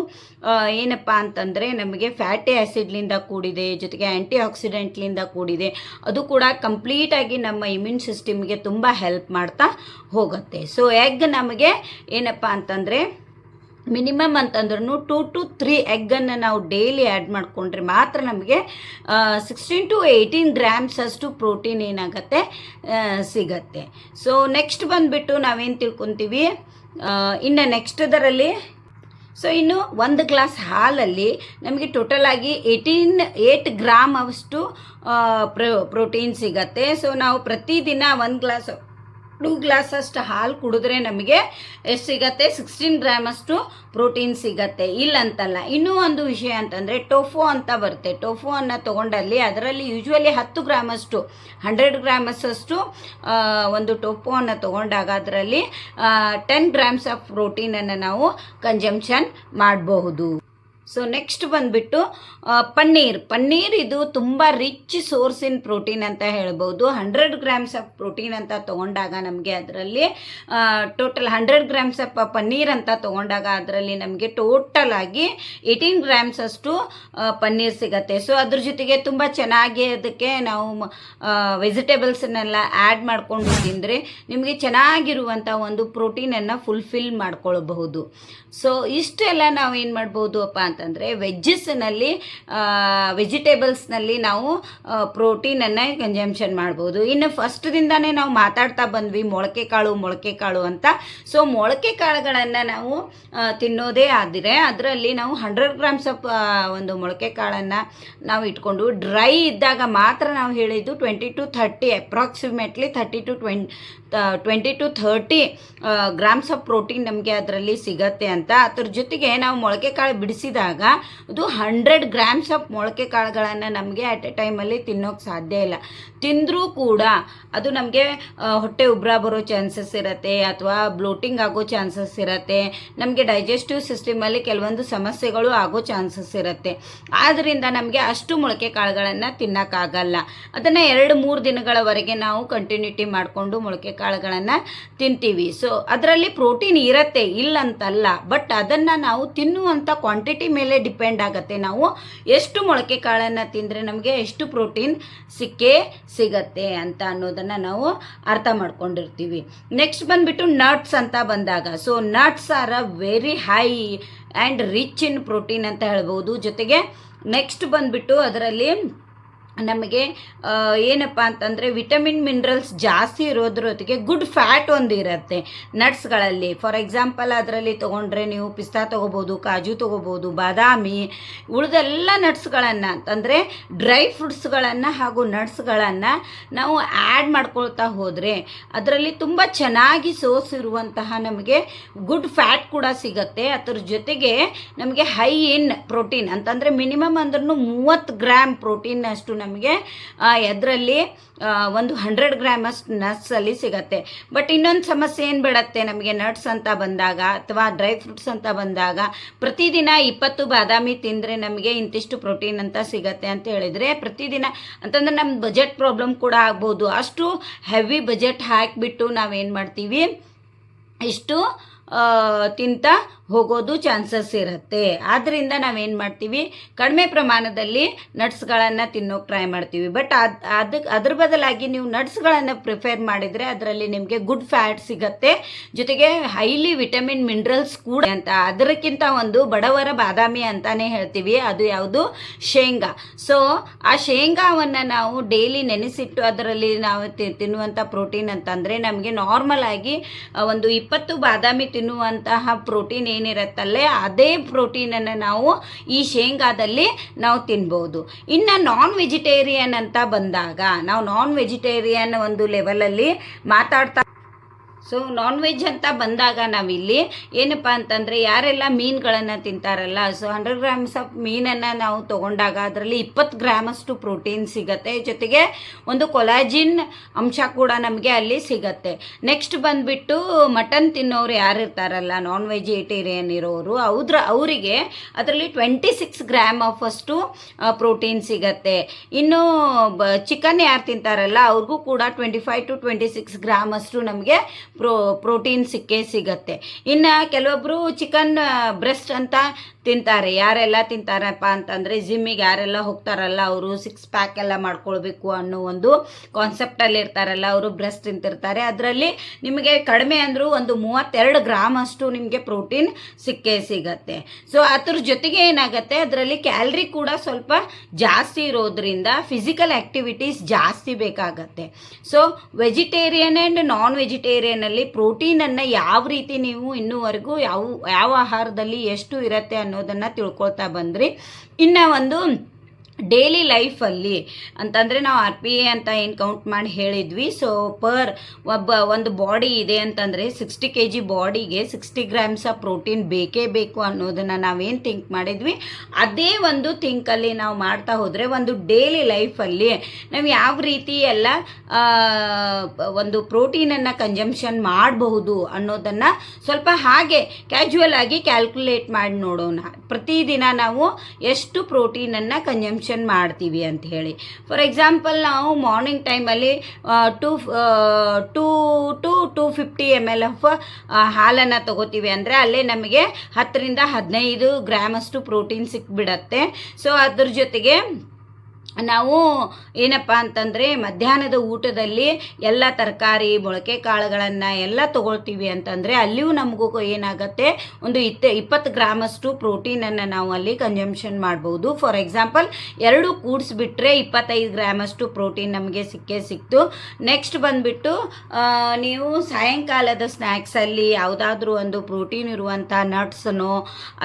ಏನಪ್ಪ ಅಂತಂದರೆ ನಮಗೆ ಫ್ಯಾಟಿ ಆ್ಯಸಿಡ್ಲಿಂದ ಕೂಡಿದೆ, ಜೊತೆಗೆ ಆ್ಯಂಟಿ ಆಕ್ಸಿಡೆಂಟ್ಲಿಂದ ಕೂಡಿದೆ. ಅದು ಕೂಡ ಕಂಪ್ಲೀಟಾಗಿ ನಮ್ಮ ಇಮ್ಯೂನ್ ಸಿಸ್ಟಮ್ಗೆ ತುಂಬ ಹೆಲ್ಪ್ ಮಾಡ್ತಾ ಹೋಗುತ್ತೆ. ಸೊ, ಎಗ್ ನಮಗೆ ಏನಪ್ಪ ಅಂತಂದರೆ ಮಿನಿಮಮ್ ಅಂತಂದ್ರೂ ಟೂ ಟು ತ್ರೀ ಎಗ್ಗನ್ನು ನಾವು ಡೈಲಿ ಆ್ಯಡ್ ಮಾಡಿಕೊಂಡ್ರೆ ಮಾತ್ರ ನಮಗೆ ಸಿಕ್ಸ್ಟೀನ್ ಟು ಏಯ್ಟೀನ್ ಗ್ರಾಮ್ಸ್ ಅಷ್ಟು ಪ್ರೋಟೀನ್ ಏನಾಗುತ್ತೆ ಸಿಗತ್ತೆ. ಸೊ ನೆಕ್ಸ್ಟ್ ಬಂದುಬಿಟ್ಟು ನಾವೇನು ತಿಳ್ಕೊತೀವಿ ಇನ್ನು ನೆಕ್ಸ್ಟ್ ಅದರಲ್ಲಿ ಸೊ ಇನ್ನು ಒಂದು ಗ್ಲಾಸ್ ಹಾಲಲ್ಲಿ ನಮಗೆ ಟೋಟಲ್ ಆಗಿ ಏಯ್ಟೀನ್ ಏಯ್ಟ್ ಗ್ರಾಮ್ ಅಷ್ಟು ಪ್ರೋಟೀನ್ ಸಿಗತ್ತೆ. ಸೊ ನಾವು ಪ್ರತಿದಿನ ಒಂದು ಗ್ಲಾಸ್ ಟೂ ಗ್ಲಾಸಷ್ಟು ಹಾಲು ಕುಡಿದ್ರೆ ನಮಗೆ ಎಷ್ಟು ಸಿಗತ್ತೆ? ಸಿಕ್ಸ್ಟೀನ್ ಗ್ರಾಮಷ್ಟು ಪ್ರೋಟೀನ್ ಸಿಗತ್ತೆ. ಇಲ್ಲಂತಲ್ಲ ಇನ್ನೂ ಒಂದು ವಿಷಯ ಅಂತಂದರೆ ಟೋಫು ಅಂತ ಬರುತ್ತೆ. ಟೋಫು ಅನ್ನು ತೊಗೊಂಡಲ್ಲಿ ಅದರಲ್ಲಿ ಯೂಶ್ವಲಿ ಹತ್ತು ಗ್ರಾಮಷ್ಟು ಹಂಡ್ರೆಡ್ ಗ್ರಾಮಸ್ ಅಷ್ಟು ಒಂದು ಟೋಫು ಅನ್ನ ತೊಗೊಂಡಾಗ ಅದರಲ್ಲಿ ಟೆನ್ ಗ್ರಾಮ್ಸ್ ಆಫ್ ಪ್ರೋಟೀನನ್ನು ನಾವು ಕಂಜಂಪ್ಷನ್ ಮಾಡಬಹುದು. ಸೊ ನೆಕ್ಸ್ಟ್ ಬಂದುಬಿಟ್ಟು ಪನ್ನೀರ್. ಪನ್ನೀರ್ ಇದು ತುಂಬ ರಿಚ್ ಸೋರ್ಸ್ ಇನ್ ಪ್ರೋಟೀನ್ ಅಂತ ಹೇಳ್ಬೋದು. ಹಂಡ್ರೆಡ್ ಗ್ರಾಮ್ಸ್ ಆಫ್ ಪ್ರೋಟೀನ್ ಅಂತ ತೊಗೊಂಡಾಗ ನಮಗೆ ಅದರಲ್ಲಿ total hundred grams of paneer ಅಂತ ತೊಗೊಂಡಾಗ ಅದರಲ್ಲಿ ನಮಗೆ ಟೋಟಲ್ ಆಗಿ ಏಯ್ಟೀನ್ ಗ್ರಾಮ್ಸ್ ಅಷ್ಟು ಪನ್ನೀರ್ ಸಿಗತ್ತೆ. ಸೊ ಅದ್ರ ಜೊತೆಗೆ ತುಂಬ ಚೆನ್ನಾಗಿ ಅದಕ್ಕೆ ನಾವು ವೆಜಿಟೇಬಲ್ಸನ್ನೆಲ್ಲ ಆ್ಯಡ್ ಮಾಡ್ಕೊಂಡು ತಿಂದರೆ ನಿಮಗೆ ಚೆನ್ನಾಗಿರುವಂಥ ಒಂದು ಪ್ರೋಟೀನನ್ನು ಫುಲ್ಫಿಲ್ ಮಾಡ್ಕೊಳ್ಬಹುದು. ಸೊ ಇಷ್ಟೆಲ್ಲ ನಾವು ಏನು ಮಾಡ್ಬೋದು ಅಪ್ಪ ಅಂತಂದರೆ ವೆಜ್ಜಸ್ನಲ್ಲಿ ವೆಜಿಟೇಬಲ್ಸ್ನಲ್ಲಿ ನಾವು ಪ್ರೋಟೀನನ್ನು ಕನ್ಸಂಪ್ಷನ್ ಮಾಡ್ಬೋದು. ಇನ್ನು ಫಸ್ಟ್ದಿಂದಾನೇ ನಾವು ಮಾತಾಡ್ತಾ ಬಂದ್ವಿ ಮೊಳಕೆ ಕಾಳು ಮೊಳಕೆ ಕಾಳು ಅಂತ. ಸೊ ಮೊಳಕೆ ಕಾಳುಗಳನ್ನು ನಾವು ತಿನ್ನೋದೇ ಆದರೆ ಅದರಲ್ಲಿ ನಾವು ಹಂಡ್ರೆಡ್ ಗ್ರಾಮ್ಸ್ ಆಫ್ ಒಂದು ಮೊಳಕೆ ಕಾಳನ್ನು ನಾವು ಇಟ್ಕೊಂಡು ಡ್ರೈ ಇದ್ದಾಗ ಮಾತ್ರ ನಾವು ಹೇಳಿದ್ದು twenty to thirty approximately thirty to twenty twenty to thirty grams of protein ನಮಗೆ ಅದರಲ್ಲಿ ಸಿಗತ್ತೆ ಅಂತ. ಅದ್ರ ಜೊತೆಗೆ ನಾವು ಮೊಳಕೆ ಕಾಳು ಬಿಡಿಸಿದಾಗ ಅದು ಹಂಡ್ರೆಡ್ ಗ್ರಾಮ್ಸ್ ಆಫ್ ಮೊಳಕೆ ಕಾಳುಗಳನ್ನು ನಮಗೆ ಅಟ್ ಎ ಟೈಮಲ್ಲಿ ತಿನ್ನೋಕೆ ಸಾಧ್ಯ ಇಲ್ಲ. ತಿಂದರೂ ಕೂಡ ಅದು ನಮಗೆ ಹೊಟ್ಟೆ ಉಬ್ರ ಬರೋ ಚಾನ್ಸಸ್ ಇರುತ್ತೆ ಅಥವಾ ಬ್ಲೋಟಿಂಗ್ ಆಗೋ ಚಾನ್ಸಸ್ ಇರುತ್ತೆ. ನಮಗೆ ಡೈಜೆಸ್ಟಿವ್ ಸಿಸ್ಟಮಲ್ಲಿ ಕೆಲವೊಂದು ಸಮಸ್ಯೆಗಳು ಆಗೋ ಚಾನ್ಸಸ್ ಇರುತ್ತೆ. ಆದ್ದರಿಂದ ನಮಗೆ ಅಷ್ಟು ಮೊಳಕೆ ಕಾಳುಗಳನ್ನು ತಿನ್ನೋಕ್ಕಾಗಲ್ಲ. ಅದನ್ನು ಎರಡು ಮೂರು ದಿನಗಳವರೆಗೆ ನಾವು ಕಂಟಿನ್ಯೂಟಿ ಮಾಡಿಕೊಂಡು ಮೊಳಕೆ ಕಾಳುಗಳನ್ನು ತಿಂತೀವಿ. ಸೊ ಅದರಲ್ಲಿ ಪ್ರೋಟೀನ್ ಇರತ್ತೆ, ಇಲ್ಲಂತಲ್ಲ ಬಟ್ ಅದನ್ನು ನಾವು ತಿನ್ನುವಂಥ ಕ್ವಾಂಟಿಟಿ ಮೇಲೆ ಡಿಪೆಂಡ್ ಆಗುತ್ತೆ. ನಾವು ಎಷ್ಟು ಮೊಳಕೆ ಕಾಳನ್ನು ತಿಂದರೆ ನಮಗೆ ಎಷ್ಟು ಪ್ರೋಟೀನ್ ಸಿಕ್ಕೇ ಸಿಗತ್ತೆ ಅಂತ ಅನ್ನೋದನ್ನು ನಾವು ಅರ್ಥ ಮಾಡ್ಕೊಂಡಿರ್ತೀವಿ. ನೆಕ್ಸ್ಟ್ ಬಂದುಬಿಟ್ಟು ನಟ್ಸ್ ಅಂತ ಬಂದಾಗ so nuts are a very high and rich in protein ಅಂತ ಹೇಳ್ಬೋದು. ಜೊತೆಗೆ ನೆಕ್ಸ್ಟ್ ಬಂದುಬಿಟ್ಟು ಅದರಲ್ಲಿ ನಮಗೆ ಏನಪ್ಪ ಅಂತಂದರೆ ವಿಟಮಿನ್ ಮಿನರಲ್ಸ್ ಜಾಸ್ತಿ ಇರೋದ್ರೊತ್ತಿಗೆ ಗುಡ್ ಫ್ಯಾಟ್ ಒಂದು ಇರುತ್ತೆ ನಟ್ಸ್ಗಳಲ್ಲಿ ಫಾರ್ ಎಕ್ಸಾಂಪಲ್ ಅದರಲ್ಲಿ ತೊಗೊಂಡ್ರೆ ನೀವು ಪಿಸ್ತಾ ತೊಗೋಬೋದು, ಕಾಜು ತೊಗೋಬೋದು, ಬಾದಾಮಿ, ಉಳಿದೆಲ್ಲ ನಟ್ಸ್ಗಳನ್ನು ಅಂತಂದರೆ ಡ್ರೈ ಫ್ರೂಟ್ಸ್ಗಳನ್ನು ಹಾಗೂ ನಟ್ಸ್ಗಳನ್ನು ನಾವು ಆ್ಯಡ್ ಮಾಡ್ಕೊಳ್ತಾ ಹೋದರೆ ಅದರಲ್ಲಿ ತುಂಬ ಚೆನ್ನಾಗಿ ಸೋಸಿರುವಂತಹ ನಮಗೆ ಗುಡ್ ಫ್ಯಾಟ್ ಕೂಡ ಸಿಗತ್ತೆ. ಅದ್ರ ಜೊತೆಗೆ ನಮಗೆ ಹೈ ಇನ್ ಪ್ರೋಟೀನ್ ಅಂತಂದರೆ ಮಿನಿಮಮ್ ಅಂದ್ರೂ ಮೂವತ್ತು ಗ್ರಾಮ್ ಪ್ರೋಟೀನ್ ಅಷ್ಟು ನಮಗೆ ಅದರಲ್ಲಿ ಒಂದು ಹಂಡ್ರೆಡ್ ಗ್ರಾಮ್ ಅಷ್ಟು ನಟ್ಸಲ್ಲಿ ಸಿಗತ್ತೆ. ಬಟ್ ಇನ್ನೊಂದು ಸಮಸ್ಯೆ ಏನು ಬಿಡತ್ತೆ ನಮಗೆ ನಟ್ಸ್ ಅಂತ ಬಂದಾಗ ಅಥವಾ ಡ್ರೈ ಫ್ರೂಟ್ಸ್ ಅಂತ ಬಂದಾಗ, ಪ್ರತಿದಿನ ಇಪ್ಪತ್ತು ಬಾದಾಮಿ ತಿಂದರೆ ನಮಗೆ ಇಂತಿಷ್ಟು ಪ್ರೋಟೀನ್ ಅಂತ ಸಿಗತ್ತೆ ಅಂತ ಹೇಳಿದರೆ, ಪ್ರತಿದಿನ ಅಂತಂದ್ರೆ ನಮ್ಮ ಬಜೆಟ್ ಪ್ರಾಬ್ಲಮ್ ಕೂಡ ಆಗ್ಬೋದು. ಅಷ್ಟು ಹೆವಿ ಬಜೆಟ್ ಹಾಕಿಬಿಟ್ಟು ನಾವೇನು ಮಾಡ್ತೀವಿ? ಇಷ್ಟು ತಿಂತ ಹೋಗೋದು ಚಾನ್ಸಸ್ ಇರುತ್ತೆ. ಆದ್ದರಿಂದ ನಾವೇನು ಮಾಡ್ತೀವಿ? ಕಡಿಮೆ ಪ್ರಮಾಣದಲ್ಲಿ ನಟ್ಸ್ಗಳನ್ನು ತಿನ್ನೋಕೆ ಟ್ರೈ ಮಾಡ್ತೀವಿ. ಬಟ್ ಅದು ಅದಕ್ಕೆ ಅದ್ರ ಬದಲಾಗಿ ನೀವು ನಟ್ಸ್ಗಳನ್ನು ಪ್ರಿಫೇರ್ ಮಾಡಿದರೆ ಅದರಲ್ಲಿ ನಿಮಗೆ ಗುಡ್ ಫ್ಯಾಟ್ ಸಿಗತ್ತೆ. ಜೊತೆಗೆ ಹೈಲಿ ವಿಟಮಿನ್ ಮಿನರಲ್ಸ್ ಕೂಡ ಅಂತ ಅದಕ್ಕಿಂತ ಒಂದು ಬಡವರ ಬಾದಾಮಿ ಅಂತಾನೆ ಹೇಳ್ತೀವಿ. ಅದು ಯಾವುದು? ಶೇಂಗಾ. ಸೊ ಆ ಶೇಂಗಾವನ್ನು ನಾವು ಡೈಲಿ ನೆನೆಸಿಟ್ಟು ಅದರಲ್ಲಿ ನಾವು ತಿನ್ನುವಂಥ ಪ್ರೋಟೀನ್ ಅಂತಂದರೆ ನಮಗೆ ನಾರ್ಮಲ್ ಆಗಿ ಒಂದು ಇಪ್ಪತ್ತು ಬಾದಾಮಿ ತಿನ್ನುವಂತಹ ಪ್ರೋಟೀನ್ ಏನಿರುತ್ತಲ್ಲೇ ಅದೇ ಪ್ರೋಟೀನನ್ನು ನಾವು ಈ ಶೇಂಗಾದಲ್ಲಿ ನಾವು ತಿನ್ಬೋದು. ಇನ್ನು ನಾನ್ ವೆಜಿಟೇರಿಯನ್ ಅಂತ ಬಂದಾಗ, ನಾವು ನಾನ್ ವೆಜಿಟೇರಿಯನ್ ಒಂದು ಲೆವೆಲಲ್ಲಿ ಮಾತಾಡ್ತಾ ಸೊ ನಾನ್ ವೆಜ್ ಅಂತ ಬಂದಾಗ ನಾವಿಲ್ಲಿ ಏನಪ್ಪ ಅಂತಂದರೆ ಯಾರೆಲ್ಲ ಮೀನುಗಳನ್ನು ತಿಂತಾರಲ್ಲ ಸೊ ಹಂಡ್ರೆಡ್ ಗ್ರಾಮ್ಸ್ ಆಫ್ ಮೀನನ್ನು ನಾವು ತೊಗೊಂಡಾಗ ಅದರಲ್ಲಿ ಇಪ್ಪತ್ತು ಗ್ರಾಮಷ್ಟು ಪ್ರೋಟೀನ್ ಸಿಗತ್ತೆ. ಜೊತೆಗೆ ಒಂದು ಕೊಲಾಜಿನ್ ಅಂಶ ಕೂಡ ನಮಗೆ ಅಲ್ಲಿ ಸಿಗತ್ತೆ. ನೆಕ್ಸ್ಟ್ ಬಂದುಬಿಟ್ಟು ಮಟನ್ ತಿನ್ನೋರು ಯಾರು ಇರ್ತಾರಲ್ಲ ನಾನ್ ವೆಜಿಟೇರಿಯನ್ ಇರೋರು ಅವ್ರ ಅವರಿಗೆ ಅದರಲ್ಲಿ ಟ್ವೆಂಟಿ ಸಿಕ್ಸ್ ಗ್ರಾಮ್ ಆಫ್ ಅಷ್ಟು ಪ್ರೋಟೀನ್ ಸಿಗತ್ತೆ. ಇನ್ನು ಚಿಕನ್ ಯಾರು ತಿಂತಾರಲ್ಲ, ಅವ್ರಿಗೂ ಕೂಡ twenty five to twenty six gram ಅಷ್ಟು ನಮಗೆ ಪ್ರೋಟೀನ್ ಸಿಕ್ಕೇ ಸಿಗತ್ತೆ. ಇನ್ನು ಕೆಲವೊಬ್ಬರು ಚಿಕನ್ ಬ್ರೆಸ್ಟ್ ಅಂತ ತಿಂತಾರೆ, ಯಾರೆಲ್ಲ ತಿಂತಾರಪ್ಪ ಅಂತಂದರೆ ಜಿಮ್ಮಿಗೆ ಯಾರೆಲ್ಲ ಹೋಗ್ತಾರಲ್ಲ ಅವರು ಸಿಕ್ಸ್ ಪ್ಯಾಕ್ ಎಲ್ಲ ಮಾಡ್ಕೊಳ್ಬೇಕು ಅನ್ನೋ ಒಂದು ಕಾನ್ಸೆಪ್ಟಲ್ಲಿ ಇರ್ತಾರಲ್ಲ, ಅವರು ಬ್ರೆಸ್ಟ್ ತಿಂತಿರ್ತಾರೆ. ಅದರಲ್ಲಿ ನಿಮಗೆ ಕಡಿಮೆ ಅಂದರೂ ಒಂದು ಮೂವತ್ತೆರಡು ಗ್ರಾಮ್ ಅಷ್ಟು ನಿಮಗೆ ಪ್ರೋಟೀನ್ ಸಿಕ್ಕೇ ಸಿಗತ್ತೆ. ಸೊ ಅದ್ರ ಜೊತೆಗೆ ಏನಾಗುತ್ತೆ, ಅದರಲ್ಲಿ ಕ್ಯಾಲ್ರಿ ಕೂಡ ಸ್ವಲ್ಪ ಜಾಸ್ತಿ ಇರೋದ್ರಿಂದ ಫಿಸಿಕಲ್ ಆ್ಯಕ್ಟಿವಿಟೀಸ್ ಜಾಸ್ತಿ ಬೇಕಾಗತ್ತೆ. ಸೊ ವೆಜಿಟೇರಿಯನ್ ಆ್ಯಂಡ್ ನಾನ್ ವೆಜಿಟೇರಿಯನಲ್ಲಿ ಪ್ರೋಟೀನನ್ನು ಯಾವ ರೀತಿ ನೀವು ಇನ್ನೂವರೆಗೂ ಯಾವ ಯಾವ ಆಹಾರದಲ್ಲಿ ಎಷ್ಟು ಇರುತ್ತೆ ಅನ್ನೋದನ್ನು ತಿಳ್ಕೊಳ್ತಾ ಬಂದ್ರಿ. ಇನ್ನು ಒಂದು ಡೈಲಿ ಲೈಫಲ್ಲಿ ಅಂತಂದರೆ ನಾವು ಆರ್ ಪಿ ಎ ಅಂತ ಏನು ಕೌಂಟ್ ಮಾಡಿ ಹೇಳಿದ್ವಿ. ಸೊ ಪರ್ ಒಬ್ಬ, ಒಂದು ಬಾಡಿ ಇದೆ ಅಂತಂದರೆ ಸಿಕ್ಸ್ಟಿ ಕೆ ಜಿ ಬಾಡಿಗೆ ಸಿಕ್ಸ್ಟಿ ಗ್ರಾಮ್ಸ್ ಆಫ್ ಪ್ರೋಟೀನ್ ಬೇಕೇ ಬೇಕು ಅನ್ನೋದನ್ನು ನಾವೇನು ಥಿಂಕ್ ಮಾಡಿದ್ವಿ. ಅದೇ ಒಂದು ಥಿಂಕಲ್ಲಿ ನಾವು ಮಾಡ್ತಾ ಹೋದರೆ ಒಂದು ಡೈಲಿ ಲೈಫಲ್ಲಿ ನಾವು ಯಾವ ರೀತಿ ಎಲ್ಲ ಒಂದು ಪ್ರೋಟೀನನ್ನು ಕನ್ಸಂಪ್ಷನ್ ಮಾಡಬಹುದು ಅನ್ನೋದನ್ನು ಸ್ವಲ್ಪ ಹಾಗೆ ಕ್ಯಾಶುವಲ್ ಆಗಿ ಕ್ಯಾಲ್ಕುಲೇಟ್ ಮಾಡಿ ನೋಡೋಣ. ಪ್ರತಿದಿನ ನಾವು ಎಷ್ಟು ಪ್ರೋಟೀನನ್ನು ಕನ್ಸಂಪ್ಷನ್ ಮಾಡ್ತೀವಿ ಅಂತ ಹೇಳಿ. ಫಾರ್ ಎಕ್ಸಾಂಪಲ್ ನಾವು ಮಾರ್ನಿಂಗ್ ಟೈಮಲ್ಲಿ two two to two fifty M L of ಹಾಲನ್ನು ತಗೋತೀವಿ ಅಂದರೆ ಅಲ್ಲೇ ನಮಗೆ ಹತ್ತರಿಂದ ಹದಿನೈದು ಗ್ರಾಮಷ್ಟು ಪ್ರೋಟೀನ್ ಸಿಕ್ಬಿಡತ್ತೆ. ಸೊ ಅದ್ರ ಜೊತೆಗೆ ನಾವು ಏನಪ್ಪ ಅಂತಂದರೆ ಮಧ್ಯಾಹ್ನದ ಊಟದಲ್ಲಿ ಎಲ್ಲ ತರಕಾರಿ, ಮೊಳಕೆ ಕಾಳುಗಳನ್ನು ಎಲ್ಲ ತಗೊಳ್ತೀವಿ ಅಂತಂದರೆ ಅಲ್ಲಿಯೂ ನಮಗೂ ಏನಾಗುತ್ತೆ? ಒಂದು ಇತ್ತ, ಇಪ್ಪತ್ತು ಗ್ರಾಮಷ್ಟು ಪ್ರೋಟೀನನ್ನು ನಾವು ಅಲ್ಲಿ ಕನ್ಸಂಪ್ಷನ್ ಮಾಡ್ಬೋದು. ಫಾರ್ ಎಕ್ಸಾಂಪಲ್ ಎರಡು ಕೂಡಿಸ್ಬಿಟ್ರೆ ಇಪ್ಪತ್ತೈದು ಗ್ರಾಮಷ್ಟು ಪ್ರೋಟೀನ್ ನಮಗೆ ಸಿಕ್ಕೇ ಸಿಕ್ತು. ನೆಕ್ಸ್ಟ್ ಬಂದುಬಿಟ್ಟು ನೀವು ಸಾಯಂಕಾಲದ ಸ್ನ್ಯಾಕ್ಸಲ್ಲಿ ಯಾವುದಾದ್ರೂ ಒಂದು ಪ್ರೋಟೀನ್ ಇರುವಂಥ ನಟ್ಸನ್ನು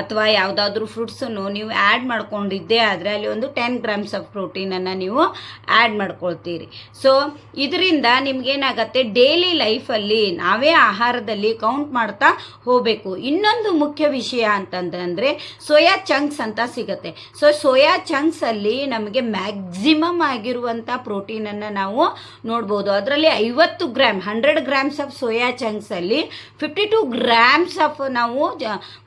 ಅಥವಾ ಯಾವುದಾದ್ರೂ ಫ್ರೂಟ್ಸನ್ನು ನೀವು ಆ್ಯಡ್ ಮಾಡ್ಕೊಂಡಿದ್ದೇ ಆದರೆ ಅಲ್ಲಿ ಒಂದು ಟೆನ್ ಗ್ರಾಮ್ಸ್ ಆಫ್ ಪ್ರೋಟೀನನ್ನು ನೀವು ಆ್ಯಡ್ ಮಾಡ್ಕೊಳ್ತೀರಿ. ಸೊ, ಇದರಿಂದ ನಿಮಗೇನಾಗತ್ತೆ, ಡೈಲಿ ಲೈಫಲ್ಲಿ ನಾವೇ ಆಹಾರದಲ್ಲಿ ಕೌಂಟ್ ಮಾಡ್ತಾ ಹೋಗಬೇಕು. ಇನ್ನೊಂದು ಮುಖ್ಯ ವಿಷಯ ಅಂತಂದ್ರೆ ಸೋಯಾ ಚಂಕ್ಸ್ ಅಂತ ಸಿಗುತ್ತೆ. ಸೊ, ಸೋಯಾ ಚಂಕ್ಸಲ್ಲಿ ನಮಗೆ ಮ್ಯಾಕ್ಸಿಮಮ್ ಆಗಿರುವಂಥ ಪ್ರೋಟೀನನ್ನು ನಾವು ನೋಡ್ಬೋದು. ಅದರಲ್ಲಿ ಐವತ್ತು gram, hundred grams of soya ಚಂಕ್ಸಲ್ಲಿ fifty two grams of ನಾವು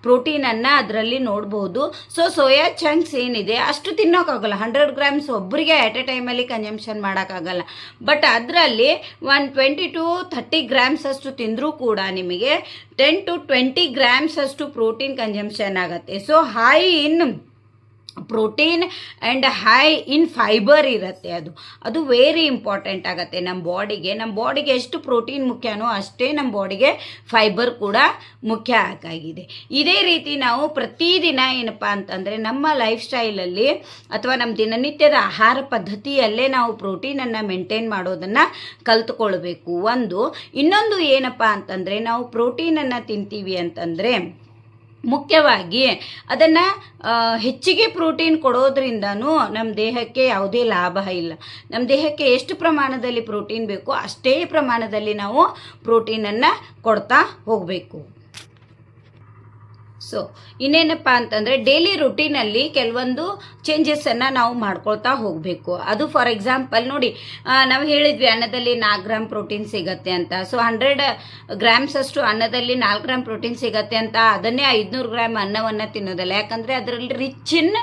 ಪ್ರೋಟೀನನ್ನು ಅದರಲ್ಲಿ ನೋಡ್ಬೋದು. ಸೊ, ಸೋಯಾ ಚಂಕ್ಸ್ ಏನಿದೆ, ಅಷ್ಟು ತಿನ್ನೋಕ್ಕಾಗಲ್ಲ. ಹಂಡ್ರೆಡ್ ಗ್ರಾಮ್ಸ್ ಒಬ್ಬರಿಗೆ ಎಟ್ ಎ ಟೈಮಲ್ಲಿ ಕನ್ಸಮ್ಷನ್ ಮಾಡೋಕ್ಕಾಗಲ್ಲ. ಬಟ್ ಅದರಲ್ಲಿ one twenty to thirty grams ಅಷ್ಟು ತಿಂದರೂ ಕೂಡ ನಿಮಗೆ ಟೆನ್ ಟು ಟ್ವೆಂಟಿ ಗ್ರಾಮ್ಸ್ ಅಷ್ಟು ಪ್ರೋಟೀನ್ ಕನ್ಸಂಪ್ಷನ್ ಆಗುತ್ತೆ. So high in protein and high in fibre ಇರುತ್ತೆ ಅದು. ಅದು ವೆರಿ ಇಂಪಾರ್ಟೆಂಟ್ ಆಗುತ್ತೆ ನಮ್ಮ ಬಾಡಿಗೆ. ನಮ್ಮ ಬಾಡಿಗೆ ಎಷ್ಟು ಪ್ರೋಟೀನ್ ಮುಖ್ಯನೋ ಅಷ್ಟೇ ನಮ್ಮ ಬಾಡಿಗೆ ಫೈಬರ್ ಕೂಡ ಮುಖ್ಯ ಆಗಿದೆ ಇದೇ ರೀತಿ ನಾವು ಪ್ರತಿದಿನ ಏನಪ್ಪ ಅಂತಂದರೆ ನಮ್ಮ ಲೈಫ್ ಸ್ಟೈಲಲ್ಲಿ ಅಥವಾ ನಮ್ಮ ದಿನನಿತ್ಯದ ಆಹಾರ ಪದ್ಧತಿಯಲ್ಲೇ ನಾವು ಪ್ರೋಟೀನನ್ನು ಮೇಂಟೈನ್ ಮಾಡೋದನ್ನು ಕಲ್ತ್ಕೊಳ್ಬೇಕು. ಒಂದು. ಇನ್ನೊಂದು ಏನಪ್ಪ ಅಂತಂದರೆ ನಾವು ಪ್ರೋಟೀನನ್ನು ತಿಂತೀವಿ ಅಂತಂದರೆ ಮುಖ್ಯವಾಗಿ ಅದನ್ನು ಹೆಚ್ಚಿಗೆ ಪ್ರೋಟೀನ್ ಕೊಡೋದ್ರಿಂದನೂ ನಮ್ಮ ದೇಹಕ್ಕೆ ಯಾವುದೇ ಲಾಭ ಇಲ್ಲ. ನಮ್ಮ ದೇಹಕ್ಕೆ ಎಷ್ಟು ಪ್ರಮಾಣದಲ್ಲಿ ಪ್ರೋಟೀನ್ ಬೇಕೋ ಅಷ್ಟೇ ಪ್ರಮಾಣದಲ್ಲಿ ನಾವು ಪ್ರೋಟೀನನ್ನು ಕೊಡ್ತಾ ಹೋಗಬೇಕು. ಸೊ ಇನ್ನೇನಪ್ಪ ಅಂತಂದರೆ ಡೈಲಿ ರುಟೀನಲ್ಲಿ ಕೆಲವೊಂದು ಚೇಂಜಸನ್ನು ನಾವು ಮಾಡ್ಕೊಳ್ತಾ ಹೋಗಬೇಕು. ಅದು ಫಾರ್ ಎಕ್ಸಾಂಪಲ್ ನೋಡಿ ನಾವು ಹೇಳಿದ್ವಿ ಅನ್ನದಲ್ಲಿ ನಾಲ್ಕು ಗ್ರಾಮ್ ಪ್ರೋಟೀನ್ ಸಿಗತ್ತೆ ಅಂತ. ಸೊ ಹಂಡ್ರೆಡ್ ಗ್ರಾಮ್ಸ್ ಅಷ್ಟು ಅನ್ನದಲ್ಲಿ ನಾಲ್ಕು ಗ್ರಾಮ್ ಪ್ರೋಟೀನ್ ಸಿಗತ್ತೆ ಅಂತ. ಅದನ್ನೇ ಐದುನೂರು ಗ್ರಾಮ್ ಅನ್ನವನ್ನು ತಿನ್ನೋದಲ್ಲ. ಯಾಕಂದರೆ ಅದರಲ್ಲಿ ರಿಚ್ ಇನ್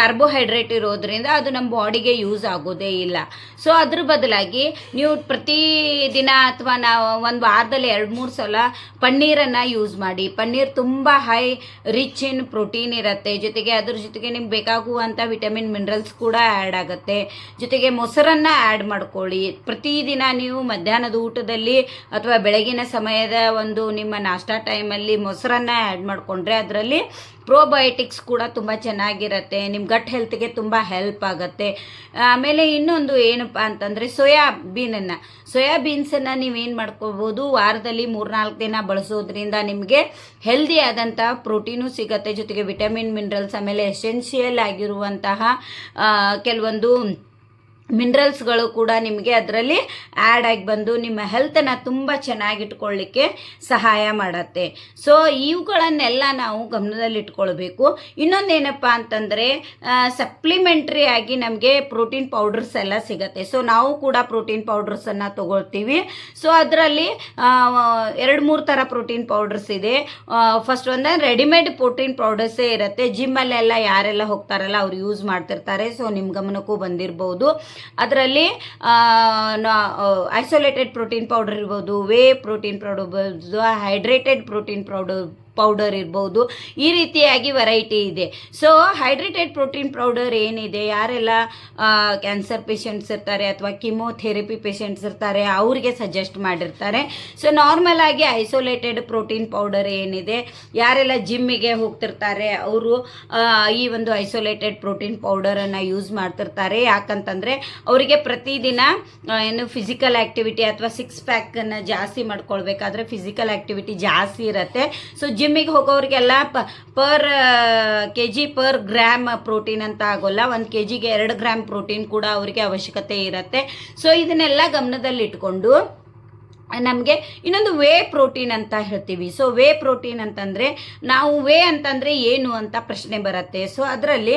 ಕಾರ್ಬೋಹೈಡ್ರೇಟ್ ಇರೋದ್ರಿಂದ ಅದು ನಮ್ಮ ಬಾಡಿಗೆ ಯೂಸ್ ಆಗೋದೇ ಇಲ್ಲ. ಸೊ ಅದ್ರ ಬದಲಾಗಿ ನೀವು ಪ್ರತಿ ದಿನ ಅಥವಾ ನಾವು ಒಂದು ವಾರದಲ್ಲಿ ಎರಡು ಮೂರು ಸಲ ಪನ್ನೀರನ್ನು ಯೂಸ್ ಮಾಡಿ. ಪನ್ನೀರ್ ತುಂಬ ಹೈ ರಿಚ್ ಇನ್ ಪ್ರೋಟೀನ್ ಇರುತ್ತೆ. ಜೊತೆಗೆ ಅದ್ರ ಜೊತೆಗೆ ನಿಮ್ಗೆ ಬೇಕಾಗುವಂಥ ವಿಟಮಿನ್ ಮಿನರಲ್ಸ್ ಕೂಡ ಆ್ಯಡ್ ಆಗುತ್ತೆ. ಜೊತೆಗೆ ಮೊಸರನ್ನು ಆ್ಯಡ್ ಮಾಡ್ಕೊಳ್ಳಿ. ಪ್ರತಿದಿನ ನೀವು ಮಧ್ಯಾಹ್ನದ ಊಟದಲ್ಲಿ ಅಥವಾ ಬೆಳಗಿನ ಸಮಯದ ಒಂದು ನಿಮ್ಮ ನಾಷ್ಟಾ ಟೈಮಲ್ಲಿ ಮೊಸರನ್ನು ಆ್ಯಡ್ ಮಾಡಿಕೊಂಡ್ರೆ ಅದರಲ್ಲಿ ಪ್ರೋಬಯೋಟಿಕ್ಸ್ ಕೂಡ ತುಂಬ ಚೆನ್ನಾಗಿರುತ್ತೆ. ನಿಮ್ಮ ಗಟ್ ಹೆಲ್ತ್ಗೆ ತುಂಬ ಹೆಲ್ಪ್ ಆಗುತ್ತೆ. ಆಮೇಲೆ ಇನ್ನೊಂದು ಏನಪ್ಪ ಅಂತಂದರೆ ಸೋಯಾ ಬೀನನ್ನು ಸೋಯಾ ಬೀನ್ಸನ್ನು ನೀವೇನು ಮಾಡ್ಕೋಬೋದು? ವಾರದಲ್ಲಿ ಮೂರ್ನಾಲ್ಕು ದಿನ ಬಳಸೋದ್ರಿಂದ ನಿಮಗೆ ಹೆಲ್ದಿ ಆದಂಥ ಪ್ರೋಟೀನು ಸಿಗುತ್ತೆ. ಜೊತೆಗೆ ವಿಟಮಿನ್ ಮಿನರಲ್ಸ್ ಆಮೇಲೆ ಎಸೆನ್ಷಿಯಲ್ ಆಗಿರುವಂತಹ ಕೆಲವೊಂದು ಮಿನರಲ್ಸ್ಗಳು ಕೂಡ ನಿಮಗೆ ಅದರಲ್ಲಿ ಆ್ಯಡ್ ಆಗಿ ಬಂದು ನಿಮ್ಮ ಹೆಲ್ತನ್ನು ತುಂಬ ಚೆನ್ನಾಗಿಟ್ಕೊಳ್ಳಿಕ್ಕೆ ಸಹಾಯ ಮಾಡತ್ತೆ. ಸೊ ಇವುಗಳನ್ನೆಲ್ಲ ನಾವು ಗಮನದಲ್ಲಿಟ್ಕೊಳ್ಬೇಕು ಇನ್ನೊಂದೇನಪ್ಪ ಅಂತಂದರೆ ಸಪ್ಲಿಮೆಂಟ್ರಿ ಆಗಿ ನಮಗೆ ಪ್ರೋಟೀನ್ ಪೌಡರ್ಸ್ ಎಲ್ಲ ಸಿಗತ್ತೆ. ಸೊ ನಾವು ಕೂಡ ಪ್ರೋಟೀನ್ ಪೌಡರ್ಸನ್ನು ತೊಗೊಳ್ತೀವಿ. ಸೊ ಅದರಲ್ಲಿ ಎರಡು ಮೂರು ಥರ ಪ್ರೋಟೀನ್ ಪೌಡರ್ಸ್ ಇದೆ. ಫಸ್ಟ್ ಒಂದು ರೆಡಿಮೇಡ್ ಪ್ರೋಟೀನ್ ಪೌಡರ್ಸೇ ಇರುತ್ತೆ. ಜಿಮ್ಮಲ್ಲೆಲ್ಲ ಯಾರೆಲ್ಲ ಹೋಗ್ತಾರಲ್ಲ, ಅವ್ರು ಯೂಸ್ ಮಾಡ್ತಿರ್ತಾರೆ. ಸೊ ನಿಮ್ಮ ಗಮನಕ್ಕೂ ಬಂದಿರ್ಬೋದು. ಅದರಲ್ಲಿ ಐಸೋಲೇಟೆಡ್ ಪ್ರೋಟೀನ್ ಪೌಡರ್ ಇರ್ಬೋದು whey protein powder hydrated protein powder powder ಇರ್ಬೋದು. ಈ ರೀತಿಯಾಗಿ ವೆರೈಟಿ ಇದೆ. ಸೊ ಹೈಡ್ರೇಟೆಡ್ ಪ್ರೋಟೀನ್ ಪೌಡರ್ ಏನಿದೆ? ಯಾರೆಲ್ಲ ಕ್ಯಾನ್ಸರ್ ಪೇಷಂಟ್ಸ್ ಇರ್ತಾರೆ ಅಥವಾ ಕಿಮೋಥೆರಪಿ ಪೇಷಂಟ್ಸ್ ಇರ್ತಾರೆ, ಅವ್ರಿಗೆ ಸಜೆಸ್ಟ್ ಮಾಡಿರ್ತಾರೆ. ಸೊ ನಾರ್ಮಲ್ ಆಗಿ ಐಸೋಲೇಟೆಡ್ ಪ್ರೋಟೀನ್ ಪೌಡರ್ ಏನಿದೆ? ಯಾರೆಲ್ಲ ಜಿಮ್ಮಿಗೆ ಹೋಗ್ತಿರ್ತಾರೆ, ಅವರು ಈ ಒಂದು ಐಸೋಲೇಟೆಡ್ ಪ್ರೋಟೀನ್ ಪೌಡರನ್ನು ಯೂಸ್ ಮಾಡ್ತಿರ್ತಾರೆ. ಯಾಕಂತಂದರೆ, ಅವರಿಗೆ ಪ್ರತಿದಿನ ಏನು ಫಿಸಿಕಲ್ ಆ್ಯಕ್ಟಿವಿಟಿ ಅಥವಾ ಸಿಕ್ಸ್ ಪ್ಯಾಕನ್ನು ಜಾಸ್ತಿ ಮಾಡ್ಕೊಳ್ಬೇಕಾದ್ರೆ ಫಿಸಿಕಲ್ ಆ್ಯಕ್ಟಿವಿಟಿ ಜಾಸ್ತಿ ಇರುತ್ತೆ. ಸೊ ಜಿಮ್ಮಿಗೆ ಹೋಗೋರಿಗೆಲ್ಲ ಪ, per K G per gram protein ಅಂತ ಆಗೋಲ್ಲ. ಒಂದು ಕೆ ಜಿಗೆ ಎರಡು ಗ್ರಾಮ್ ಪ್ರೋಟೀನ್ ಕೂಡ ಅವರಿಗೆ ಅವಶ್ಯಕತೆ ಇರುತ್ತೆ. ಸೊ, ಇದನ್ನೆಲ್ಲ ಗಮನದಲ್ಲಿಟ್ಕೊಂಡು ನಮಗೆ ಇನ್ನೊಂದು ವೇ ಪ್ರೋಟೀನ್ ಅಂತ ಹೇಳ್ತೀವಿ. ಸೊ ವೇ ಪ್ರೋಟೀನ್ ಅಂತಂದರೆ ನಾವು ವೇ ಅಂತಂದರೆ ಏನು ಅಂತ ಪ್ರಶ್ನೆ ಬರುತ್ತೆ. ಸೊ ಅದರಲ್ಲಿ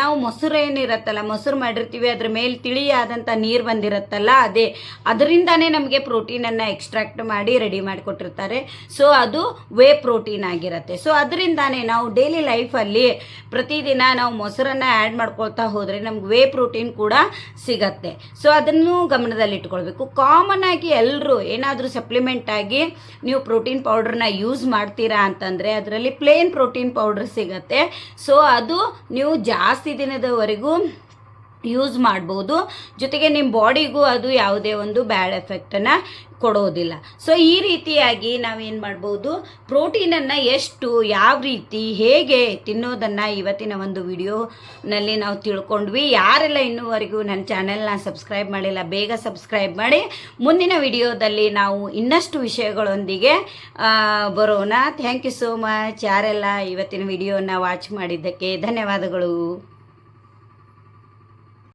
ನಾವು ಮೊಸರು ಏನಿರುತ್ತಲ್ಲ, ಮೊಸರು ಮಾಡಿರ್ತೀವಿ, ಅದ್ರ ಮೇಲೆ ತಿಳಿಯಾದಂಥ ನೀರು ಬಂದಿರುತ್ತಲ್ಲ, ಅದೇ. ಅದರಿಂದನೇ ನಮಗೆ ಪ್ರೋಟೀನನ್ನು ಎಕ್ಸ್ಟ್ರಾಕ್ಟ್ ಮಾಡಿ ರೆಡಿ ಮಾಡಿಕೊಟ್ಟಿರ್ತಾರೆ. ಸೊ ಅದು ವೇ ಪ್ರೋಟೀನ್ ಆಗಿರುತ್ತೆ. ಸೊ ಅದರಿಂದಾನೇ ನಾವು ಡೈಲಿ ಲೈಫಲ್ಲಿ ಪ್ರತಿದಿನ ನಾವು ಮೊಸರನ್ನು ಆ್ಯಡ್ ಮಾಡ್ಕೊಳ್ತಾ ಹೋದರೆ ನಮ್ಗೆ ವೇ ಪ್ರೋಟೀನ್ ಕೂಡ ಸಿಗತ್ತೆ. ಸೊ ಅದನ್ನು ಗಮನದಲ್ಲಿಟ್ಕೊಳ್ಬೇಕು. ಕಾಮನ್ ಆಗಿ ಎಲ್ಲರೂ ಏನಾದರೂ ಸಪ್ಲಿಮೆಂಟ್ ಆಗಿ ನೀವು ಪ್ರೋಟೀನ್ ಪೌಡ್ರನ್ನ ಯೂಸ್ ಮಾಡ್ತೀರಾ ಅಂತಂದರೆ ಅದರಲ್ಲಿ ಪ್ಲೇನ್ ಪ್ರೋಟೀನ್ ಪೌಡ್ರ್ ಸಿಗತ್ತೆ. ಸೊ ಅದು ನೀವು ಜಾಸ್ತಿ ದಿನದವರೆಗೂ ಯೂಸ್ ಮಾಡ್ಬೋದು. ಜೊತೆಗೆ ನಿಮ್ಮ ಬಾಡಿಗೂ ಅದು ಯಾವುದೇ ಒಂದು ಬ್ಯಾಡ್ ಎಫೆಕ್ಟನ್ನು ಕೊಡೋದಿಲ್ಲ. ಸೊ ಈ ರೀತಿಯಾಗಿ ನಾವೇನು ಮಾಡ್ಬೋದು? ಪ್ರೋಟೀನನ್ನು ಎಷ್ಟು, ಯಾವ ರೀತಿ, ಹೇಗೆ ತಿನ್ನೋದನ್ನು ಇವತ್ತಿನ ಒಂದು ವಿಡಿಯೋನಲ್ಲಿ ನಾವು ತಿಳ್ಕೊಂಡ್ವಿ. ಯಾರೆಲ್ಲ ಇನ್ನೂವರೆಗೂ ನನ್ನ ಚಾನೆಲ್ನ ಸಬ್ಸ್ಕ್ರೈಬ್ ಮಾಡಿಲ್ಲ, ಬೇಗ ಸಬ್ಸ್ಕ್ರೈಬ್ ಮಾಡಿ. ಮುಂದಿನ ವಿಡಿಯೋದಲ್ಲಿ ನಾವು ಇನ್ನಷ್ಟು ವಿಷಯಗಳೊಂದಿಗೆ ಬರೋಣ. ಥ್ಯಾಂಕ್ ಯು ಸೋ ಮಚ್ ಯಾರೆಲ್ಲ ಇವತ್ತಿನ ವಿಡಿಯೋನ ವಾಚ್ ಮಾಡಿದ್ದಕ್ಕೆ ಧನ್ಯವಾದಗಳು.